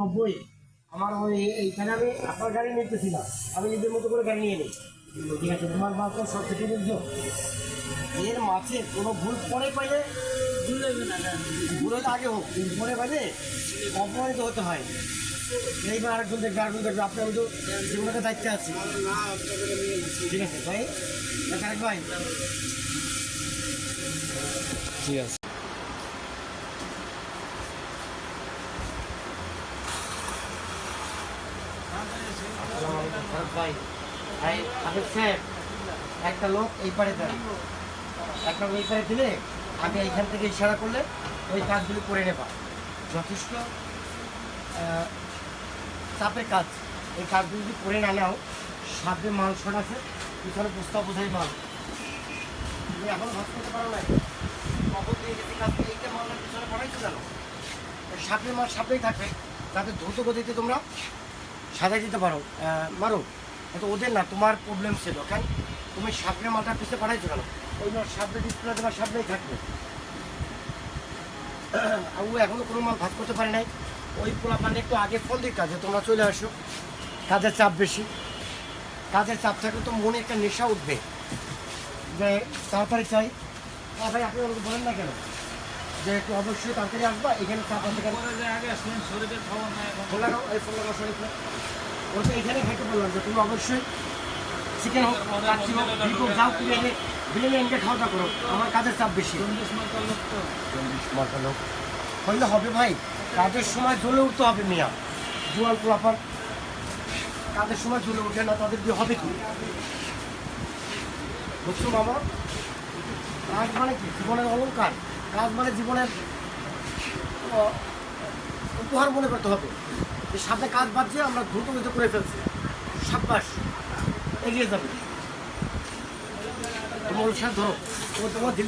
নব্বই। আমার ওই এইখানে আমি আপনার গাড়ি নিতেছিলাম। আমি নিজের মতো করে গাড়ি নিয়ে নিই। ঠিক আছে তোমার মাছ তো সব থেকে বুঝছ? এর মাছে কোনো ভুল পরে পাইলে ভুল হলে আগে হোক কিন্তু পরে পাইলে অপমানিত হতে হয়। এইবার আরেকজন দেখবে আরেকজন দেখবে। আপনি আমি তো জীবনের দায়িত্বে আছি। ঠিক আছে ভাই। আরেক ভাই। ঠিক আছে। ভাই আপনি স্যার একটা লোক এই পারে দেন একটা লোক এই পারে দিলে আগে এইখান থেকে ইশারা করলে ওই কাজগুলি করে নেবা যথেষ্ট চাপের কাজ এই কাজগুলি যদি করে না নাও সামনে মাল শট আছে পিছনে প্রস্তাব বোঝাই মাল তুমি এখন ভাত করতে পারো না কখন দিয়ে জানো সাপের মাল সাপেই থাকবে যাতে দ্রুত গতিতে তোমরা সাজাই দিতে পারো। মারো। কিন্তু ওদের না, তোমার প্রবলেম ছিল, কেন? তুমি সাপড়ে মালটা পিছিয়ে পাঠাইছো কেন? ওই জন্য সাপড়ে ডিসপ্লে তোমার সাপড়েই থাকবে। আর ও এখনও কোনো মাল ভাগ করতে পারে নাই। ওই পোলা মানে একটু আগে ফোন দিক কাজে, তোমরা চলে আসো। কাজের চাপ বেশি। কাজের চাপ থাকলে তো মনে একটা নেশা উঠবে। যে তাড়াতাড়ি চাই। ভাই, আপনি আমাকে বলেন না কেন? যে একটু অবশ্যই তাড়াতাড়ি আসবা এখানে চাপ ওর তো এখানে। খাইতে বললাম যে তুমি অবশ্যই চিকেন হোক কাচ্চি হোক হোক যাও তুমি এনে বিরিয়ানি এনে খাওয়া দাওয়া করো। আমার কাজের চাপ বেশি। মার্কা লোক হইলে হবে ভাই কাজের সময় জ্বলে উঠতে হবে মিয়া। জুয়াল পোলাপার কাজের সময় জ্বলে উঠে না তাদের দিয়ে হবে কি? বুঝছ মামা কাজ মানে কি? জীবনের অলঙ্কার কাজ মানে জীবনের উপহার মনে করতে হবে। যে সাথে কাজ বাজছে, আমরা দ্রুত গতিতে করে ফেলছি। সাব্বাস, এগিয়ে যাবে। তোমার উৎসাহ ধরো। তোমার দিন